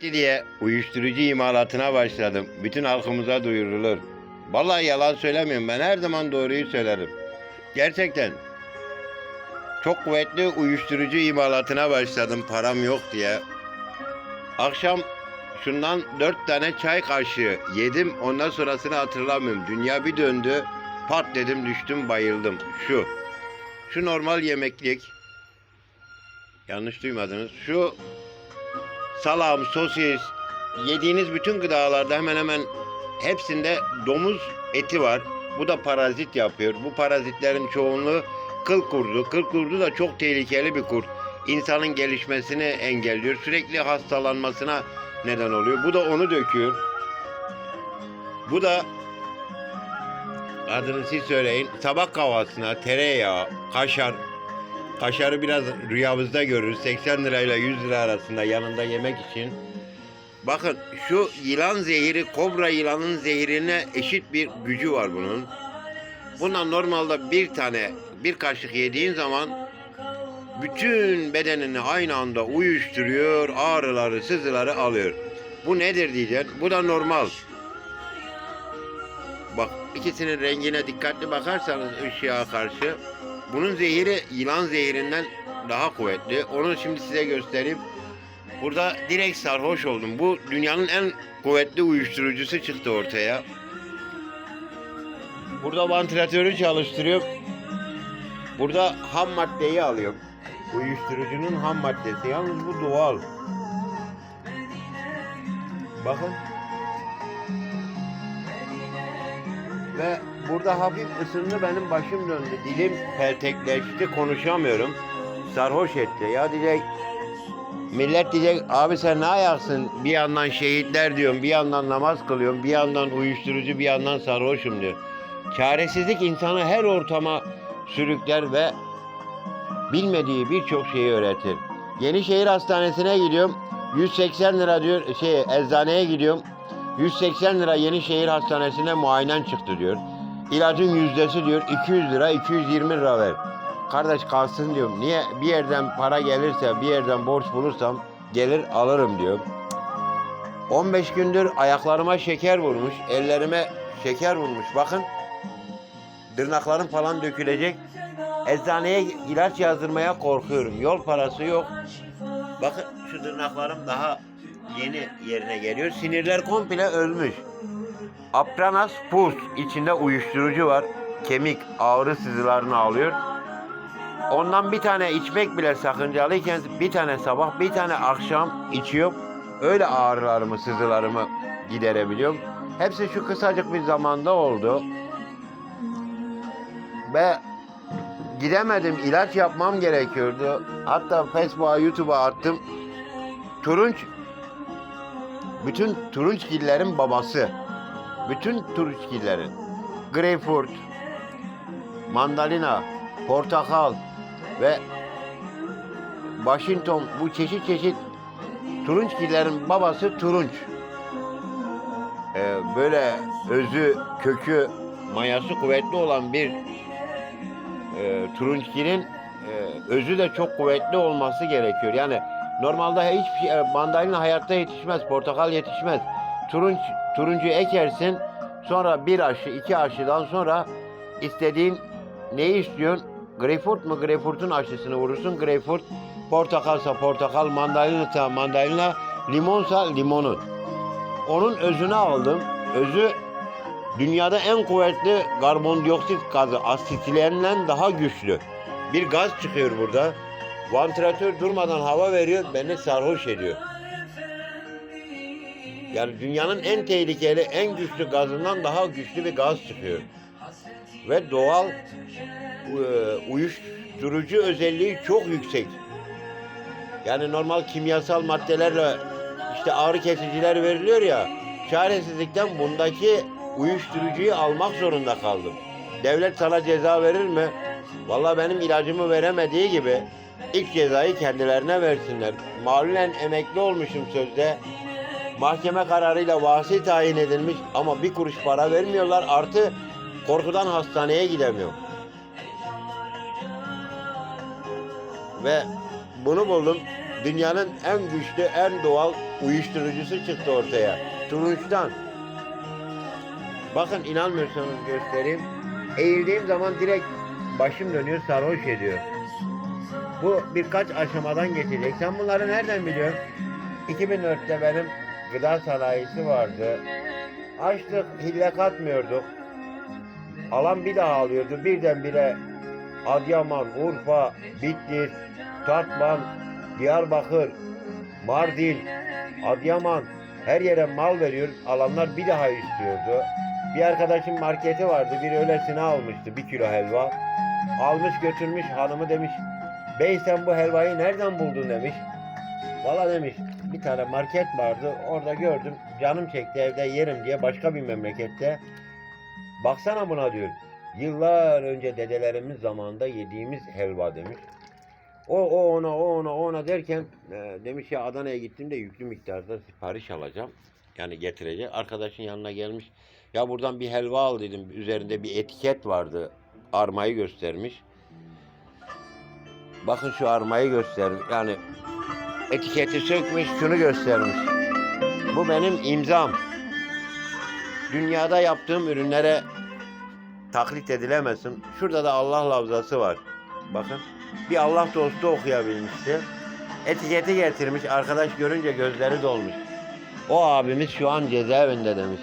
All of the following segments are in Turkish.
diye uyuşturucu imalatına başladım. Bütün halkımıza duyurulur. Vallahi yalan söylemiyorum. Ben her zaman doğruyu söylerim. Gerçekten. Çok kuvvetli uyuşturucu imalatına başladım param yok diye. Akşam şundan dört tane çay kaşığı yedim. Ondan sonrasını hatırlamıyorum. Dünya bir döndü. Pat dedim düştüm bayıldım. Şu. Şu normal yemeklik. Yanlış duymadınız. Şu salam, sosis, yediğiniz bütün gıdalarda hemen hemen hepsinde domuz eti var. Bu da parazit yapıyor. Bu parazitlerin çoğunluğu kıl kurdu. Kıl kurdu da çok tehlikeli bir kurt. İnsanın gelişmesini engelliyor. Sürekli hastalanmasına neden oluyor. Bu da onu döküyor. Bu da adını siz söyleyin. Sabah kahvaltısına tereyağı, kaşar, Kaşarı biraz rüyamızda görürüz. 80 lirayla 100 lira arasında yanında yemek için. Bakın şu yılan zehiri kobra yılanın zehrine eşit bir gücü var bunun. Bundan normalde bir tane bir kaşık yediğin zaman bütün bedenini aynı anda uyuşturuyor, ağrıları, sızıları alıyor. Bu nedir diyeceksin? Bu da normal. Bak ikisinin rengine dikkatli bakarsanız ışığa karşı bunun zehiri yılan zehirinden daha kuvvetli. Onu şimdi size göstereyim. Burada direkt sarhoş oldum. Bu dünyanın en kuvvetli uyuşturucusu çıktı ortaya. Burada vantilatörü çalıştırıyorum. Burada ham maddeyi alıyorum. Uyuşturucunun ham maddesi. Yalnız bu doğal. Bakın. Ve burada hafif ısındı benim başım döndü. Dilim peltekleşti konuşamıyorum. Sarhoş etti. Ya diyecek millet diyecek abi sen ne ayaksın? Bir yandan şehitler diyorum, bir yandan namaz kılıyorum, bir yandan uyuşturucu, bir yandan sarhoşum diyor. Çaresizlik insanı her ortama sürükler ve bilmediği birçok şeyi öğretir. Yenişehir Hastanesi'ne gidiyorum. 180 lira diyor şey eczaneye gidiyorum. 180 lira Yenişehir Hastanesi'ne muayenen çıktı diyor. İlacın yüzdesi diyor 200 lira 220 lira ver. Kardeş kalsın diyorum. Niye bir yerden para gelirse bir yerden borç bulursam gelir alırım diyor. 15 gündür ayaklarıma şeker vurmuş. Ellerime şeker vurmuş. Bakın tırnaklarım falan dökülecek. Eczaneye ilaç yazdırmaya korkuyorum. Yol parası yok. Bakın şu tırnaklarım daha yeni yerine geliyor. Sinirler komple ölmüş. Apranas pus içinde uyuşturucu var. Kemik ağrı sızılarını alıyor. Ondan bir tane içmek bile sakıncalıyken bir tane sabah bir tane akşam içiyorum. Öyle ağrılarımı sızılarımı giderebiliyorum. Hepsi şu kısacık bir zamanda oldu. Ve gidemedim ilaç yapmam gerekiyordu. Hatta Facebook'a YouTube'a attım. Turunç bütün turunçgillerin babası. Bütün turunçgillerin. Greyfurt, mandalina, portakal ve Washington bu çeşit çeşit turunçgillerin babası turunç. Ee, böyle özü, kökü, mayası kuvvetli olan bir e, turunçgilin e, özü de çok kuvvetli olması gerekiyor. Yani normalde hiçbir şey, e, mandalina hayatta yetişmez, portakal yetişmez. Turunç, turuncu ekersin, sonra bir aşı, iki aşıdan sonra istediğin neyi istiyorsun? Greyfurt mu? Greyfurt'un aşısını vurursun. Greyfurt, portakalsa portakal, mandalinaysa mandalina, limonsa limonun. Onun özünü aldım. Özü dünyada en kuvvetli karbondioksit gazı asitilenle daha güçlü. Bir gaz çıkıyor burada. Vantilatör durmadan hava veriyor, beni sarhoş ediyor. Yani dünyanın en tehlikeli, en güçlü gazından daha güçlü bir gaz çıkıyor. Ve doğal e, uyuşturucu özelliği çok yüksek. Yani normal kimyasal maddelerle işte ağrı kesiciler veriliyor ya. Çaresizlikten bundaki uyuşturucuyu almak zorunda kaldım. Devlet sana ceza verir mi? Vallahi benim ilacımı veremediği gibi ilk cezayı kendilerine versinler. Malulen emekli olmuşum sözde. Mahkeme kararıyla vasi tayin edilmiş ama bir kuruş para vermiyorlar. Artı korkudan hastaneye gidemiyorum. Ve bunu buldum. dünyanın en güçlü, en doğal uyuşturucusu çıktı ortaya. Turunçtan. Bakın inanmıyorsanız göstereyim. Eğildiğim zaman direkt başım dönüyor, sarhoş ediyor. Bu birkaç aşamadan geçecek. Sen bunları nereden biliyorsun? 2004'te benim gıda sanayisi vardı. Açtık, hille katmıyorduk. Alan bir daha alıyordu. Birdenbire Adıyaman, Urfa, Bitlis, Tatman, Diyarbakır, Mardin, Adıyaman her yere mal veriyor. Alanlar bir daha istiyordu. Bir arkadaşım marketi vardı. Bir öylesine almıştı bir kilo helva. Almış götürmüş hanımı demiş. Bey sen bu helvayı nereden buldun demiş. Valla demiş bir tane market vardı orada gördüm canım çekti evde yerim diye başka bir memlekette. Baksana buna diyor. Yıllar önce dedelerimiz zamanında yediğimiz helva demiş. O, o ona o ona o ona derken e, demiş ya Adana'ya gittiğimde yüklü miktarda sipariş alacağım. Yani getirecek. Arkadaşın yanına gelmiş. Ya buradan bir helva al dedim. Üzerinde bir etiket vardı. Armayı göstermiş. Bakın şu armayı göstermiş. Yani etiketi sökmüş şunu göstermiş. Bu benim imzam. Dünyada yaptığım ürünlere taklit edilemesin. Şurada da Allah lafzası var. Bakın. Bir Allah dostu okuyabilmişti. Etiketi getirmiş. Arkadaş görünce gözleri dolmuş. O abimiz şu an cezaevinde demiş.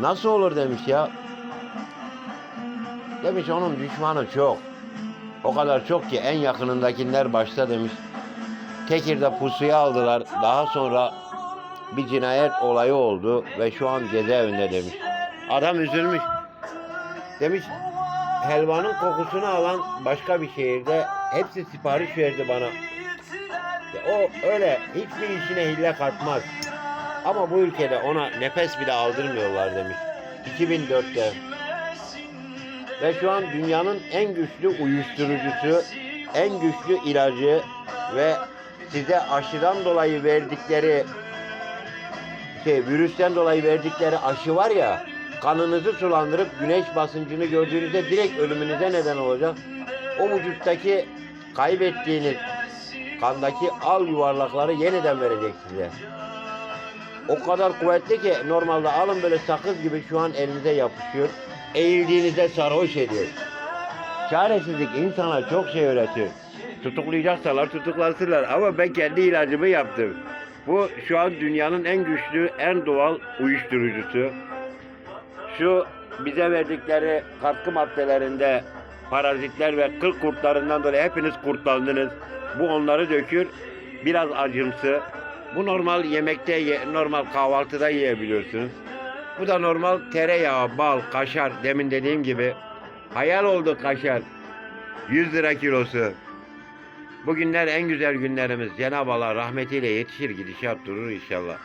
Nasıl olur demiş ya. Demiş onun düşmanı çok. O kadar çok ki en yakınındakiler başta demiş. Tekir'de pusuya aldılar. Daha sonra bir cinayet olayı oldu ve şu an cezaevinde demiş. Adam üzülmüş. Demiş helvanın kokusunu alan başka bir şehirde hepsi sipariş verdi bana. O öyle hiçbir işine hile katmaz. Ama bu ülkede ona nefes bile aldırmıyorlar demiş. 2004'te. Ve şu an dünyanın en güçlü uyuşturucusu, en güçlü ilacı ve size aşıdan dolayı verdikleri şey virüsten dolayı verdikleri aşı var ya kanınızı sulandırıp güneş basıncını gördüğünüzde direkt ölümünüze neden olacak. O vücuttaki kaybettiğiniz kandaki al yuvarlakları yeniden verecek size. O kadar kuvvetli ki normalde alın böyle sakız gibi şu an elinize yapışıyor. Eğildiğinizde sarhoş ediyor. Çaresizlik insana çok şey öğretiyor. Tutuklayacaksalar tutuklansınlar ama ben kendi ilacımı yaptım. Bu şu an dünyanın en güçlü, en doğal uyuşturucusu. Şu bize verdikleri katkı maddelerinde parazitler ve kıl kurtlarından dolayı hepiniz kurtlandınız. Bu onları dökür. Biraz acımsı. Bu normal yemekte, ye- normal kahvaltıda yiyebiliyorsunuz. Bu da normal tereyağı, bal, kaşar demin dediğim gibi. Hayal oldu kaşar. 100 lira kilosu. Bugünler en güzel günlerimiz. Cenab-ı Allah rahmetiyle yetişir gidişat durur inşallah.